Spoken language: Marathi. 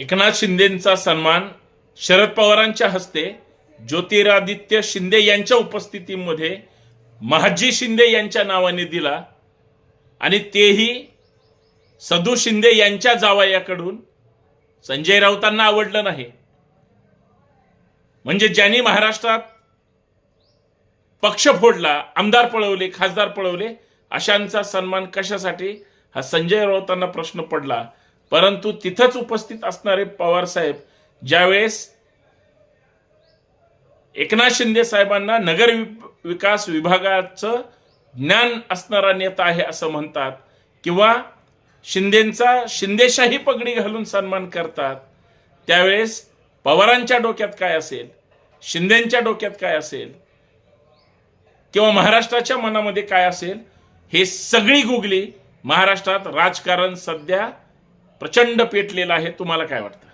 एकनाथ शिंदेचा सन्मान शरद पवारांच्या हस्ते ज्योतिरादित्य शिंदे यांच्या उपस्थितीमध्ये महाजी शिंदे यांच्या नावाने दिला. आणि तेही सदू शिंदे यांच्या जावयाकडून संजय राऊतांना आवडलं नाही. म्हणजे ज्यांनी महाराष्ट्रात पक्ष फोडला आमदार पळवले खासदार पळवले अशांचा सन्मान कशासाठी? हा संजय राऊतांना प्रश्न पडला. परंतु तिथंच उपस्थित असणारे पवार साहेब ज्यावेळेस एकनाथ शिंदे साहेबांना नगर विकास विभागाचं ज्ञान असणारा नेता आहे असं म्हणतात किंवा शिंदेंचा शिंदेशाही पगडी घालून सन्मान करतात त्यावेळेस पवारांच्या डोक्यात काय असेल शिंदेच्या डोक्यात काय असेल किंवा महाराष्ट्राच्या मनामध्ये काय असेल हे सगळी गुगली महाराष्ट्रात राजकारण सध्या प्रचंड पेटलेलं आहे. तुम्हाला काय वाटतं?